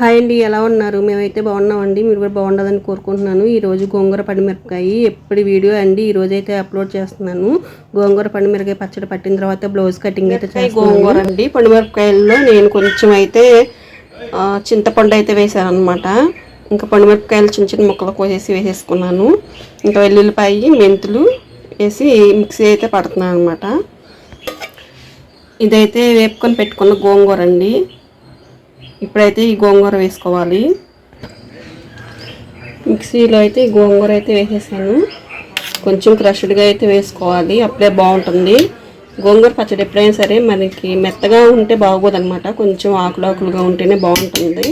Hi అండి ఎలా ఉన్నారు? మేమైతే బాగున్నామండి మీరు కూడా బాగుండదని కోరుకుంటున్నాను. ఈ రోజు గోంగూర పండుమిరపకాయ ఎప్పటి వీడియో అండి ఈ రోజు అయితే అప్లోడ్ చేస్తున్నాను. గోంగూర పండుమిరపకాయ పచ్చడి పట్టిన తర్వాత బ్లౌజ్ కటింగ్ అయితే గోంగూర అండి. పండుమిరపకాయల్లో నేను కొంచెం అయితే చింతపండు అయితే వేసాను అనమాట ఇంకా పండుమిరపకాయలు చిన్న చిన్న ముక్కలు కోసేసి వేసేసుకున్నాను. ఇంకా వెల్లుల్లిపాయి మెంతులు వేసి మిక్సీ అయితే పడుతున్నాను అనమాట ఇదైతే వేపుకొని పెట్టుకున్న గోంగూర అండి. ఇప్పుడైతే ఈ గోంగూర వేసుకోవాలి. మిక్సీలో అయితే ఈ గోంగూర అయితే వేసేసాను. కొంచెం క్రష్డ్గా అయితే వేసుకోవాలి. అప్పుడే బాగుంటుంది. గోంగూర పచ్చడి ఎప్పుడైనా సరే మనకి మెత్తగా ఉంటే బాగోదన్నమాట. కొంచెం ఆకులు ఆకులుగా ఉంటేనే బాగుంటుంది.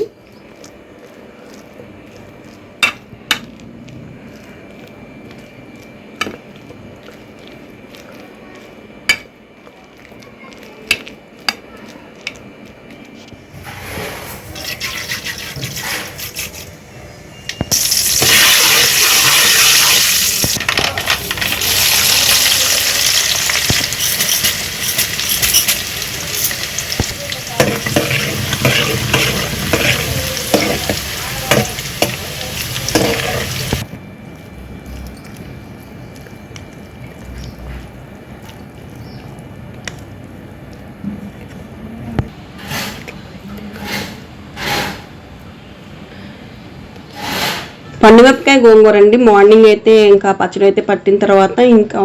పండుమిరపకాయ గోంగూర అండి. మార్నింగ్ అయితే ఇంకా పచ్చడి అయితే పట్టిన తర్వాత ఇంకా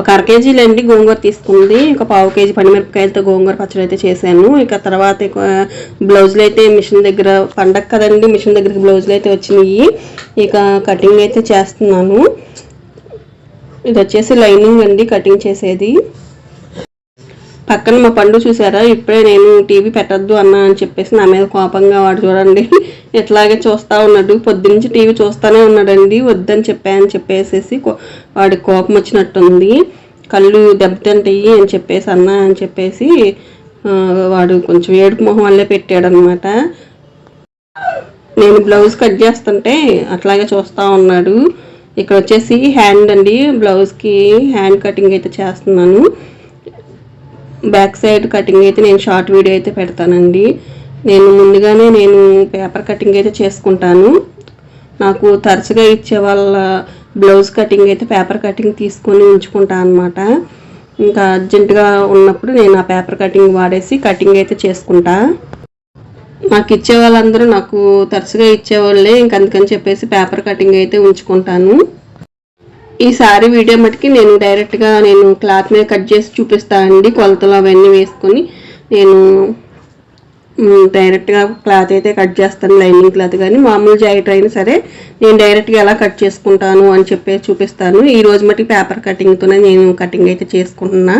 ఒక అర కేజీలండి గోంగూర తీసుకుంది. ఒక పావు కేజీ పండుమిరపకాయలతో గోంగూర పచ్చడి అయితే చేశాను. ఇక తర్వాత బ్లౌజులు అయితే మిషన్ దగ్గర పండగ కదండి మిషన్ దగ్గరికి బ్లౌజులు అయితే వచ్చినాయి. ఇక కటింగ్ అయితే చేస్తున్నాను. ఇది వచ్చేసి లైనింగ్ అండి కటింగ్ చేసేది. పక్కన మా పండు చూసారా? ఇప్పుడే నేను టీవీ పెట్టద్దు అన్నా అని చెప్పేసి నా మీద కోపంగా వాడు చూడండి. ఇట్లాగే చూస్తా ఉన్నాడు. పొద్దునుంచి టీవీ చూస్తూనే ఉన్నాడండి. వద్దని చెప్పాయని చెప్పేసేసి కో- వాడికి కోపం వచ్చినట్టుంది. కళ్ళు దెబ్బతింటాయి అని చెప్పేసి అన్నా అని చెప్పేసి వాడు కొంచెం ఏడుపు మొహం వల్లే పెట్టాడనమాట నేను బ్లౌజ్ కట్ చేస్తుంటే అట్లాగే చూస్తూ ఉన్నాడు. ఇక్కడ వచ్చేసి హ్యాండ్ అండి. బ్లౌజ్కి హ్యాండ్ కటింగ్ అయితే చేస్తున్నాను. బ్యాక్ సైడ్ కటింగ్ అయితే నేను షార్ట్ వీడియో అయితే పెడతానండి. నేను ముందుగానే నేను పేపర్ కటింగ్ అయితే చేసుకుంటాను. నాకు తరచుగా ఇచ్చే వాళ్ళ బ్లౌజ్ కటింగ్ అయితే పేపర్ కటింగ్ తీసుకొని ఉంచుకుంటాను అనమాట ఇంకా అర్జెంటుగా ఉన్నప్పుడు నేను ఆ పేపర్ కటింగ్ వాడేసి కటింగ్ అయితే చేసుకుంటా. నాకు ఇచ్చే వాళ్ళందరూ నాకు తరచుగా ఇచ్చేవాళ్ళే ఇంక అందుకని చెప్పేసి పేపర్ కటింగ్ అయితే ఉంచుకుంటాను. ఈ సారీ వీడియో మటుకి నేను డైరెక్ట్గా నేను క్లాత్ మీద కట్ చేసి చూపిస్తానండి కొలతలు అవన్నీ వేసుకొని నేను డైరెక్ట్గా క్లాత్ అయితే కట్ చేస్తాను లైనింగ్ క్లాత్ కానీ మామూలు జాకెట్ అయినా సరే నేను డైరెక్ట్గా ఎలా కట్ చేసుకుంటాను అని చెప్పి చూపిస్తాను. ఈ రోజు మటుకి పేపర్ కటింగ్తోనే నేను కటింగ్ అయితే చేసుకుంటున్నా.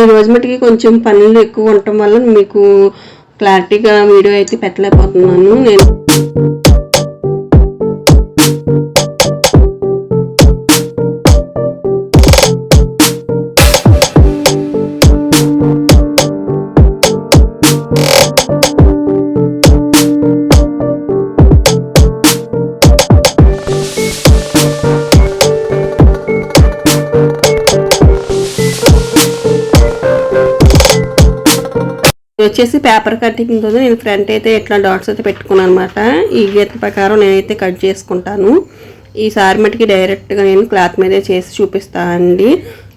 ఈ రోజు మటుకి కొంచెం పనులు ఎక్కువ ఉండటం వల్ల మీకు క్లారిటీగా వీడియో అయితే పెట్టలేకపోతున్నాను. నేను వచ్చేసి పేపర్ కటింగ్తో నేను ఫ్రంట్ అయితే ఇట్లా డాట్స్ అయితే పెట్టుకున్నాను అనమాట ఈ గీత ప్రకారం నేనైతే కట్ చేసుకుంటాను. ఈ సారి మటుకి డైరెక్ట్గా నేను క్లాత్ మీదే చేసి చూపిస్తానండి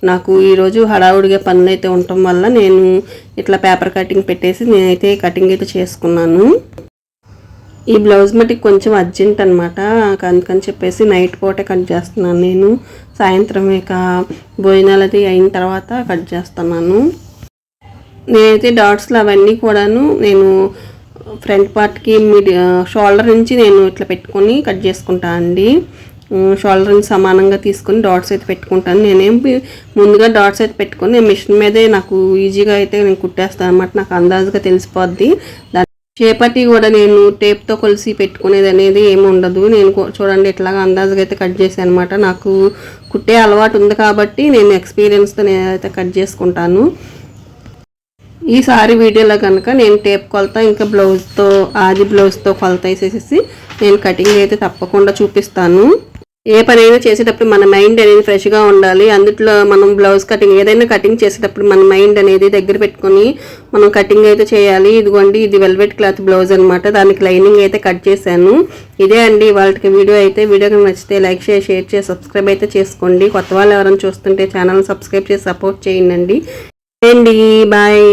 నాకు ఈరోజు హడావుడిగా పనులు అయితే ఉండటం వల్ల నేను ఇట్లా పేపర్ కటింగ్ పెట్టేసి నేనైతే కటింగ్ అయితే చేసుకున్నాను. ఈ బ్లౌజ్ మటుకు కొంచెం అర్జెంట్ అనమాట అందుకని చెప్పేసి నైట్ పూటే కట్ చేస్తున్నాను నేను. సాయంత్రం ఇక భోజనాలు అది అయిన తర్వాత కట్ చేస్తున్నాను. నేనైతే డాట్స్లు అవన్నీ కూడాను నేను ఫ్రంట్ పార్ట్కి మిడి షోల్డర్ నుంచి నేను ఇట్లా పెట్టుకొని కట్ చేసుకుంటా అండి. షోల్డర్ సమానంగా తీసుకొని డాట్స్ అయితే పెట్టుకుంటాను. నేనేం ముందుగా డాట్స్ అయితే పెట్టుకొని నేను మిషన్ మీదే నాకు ఈజీగా అయితే నేను కుట్టేస్తాను అనమాట నాకు అందాజుగా తెలిసిపోద్ది. దాని చేపట్టి కూడా నేను టేప్తో కొలిసి పెట్టుకునేది అనేది ఏమి ఉండదు. నేను చూడండి ఇట్లాగా అందాజుగా అయితే కట్ చేశాను అనమాట నాకు కుట్టే అలవాటు ఉంది కాబట్టి నేను ఎక్స్పీరియన్స్తో నేనైతే కట్ చేసుకుంటాను. ఈసారి వీడియోలో కనుక నేను టేప్ కొలత ఇంకా బ్లౌజ్తో ఆది బ్లౌజ్తో కొలత వేసేసి నేను కటింగ్ అయితే తప్పకుండా చూపిస్తాను. ఏ పనైనా చేసేటప్పుడు మన మైండ్ అనేది ఫ్రెష్గా ఉండాలి. అందుట్లో మనం బ్లౌజ్ కటింగ్ ఏదైనా కటింగ్ చేసేటప్పుడు మన మైండ్ అనేది దగ్గర పెట్టుకొని మనం కటింగ్ అయితే చేయాలి. ఇదిగోండి ఇది వెల్వెట్ క్లాత్ బ్లౌజ్ అనమాట దానికి లైనింగ్ అయితే కట్ చేశాను. ఇదే అండి వాళ్ళకి వీడియో అయితే. వీడియో కనుక నచ్చితే లైక్ చేసి షేర్ చేసి సబ్స్క్రైబ్ అయితే చేసుకోండి. కొత్త వాళ్ళు ఎవరైనా చూస్తుంటే ఛానల్ సబ్స్క్రైబ్ చేసి సపోర్ట్ చేయండి. అండి బాయ్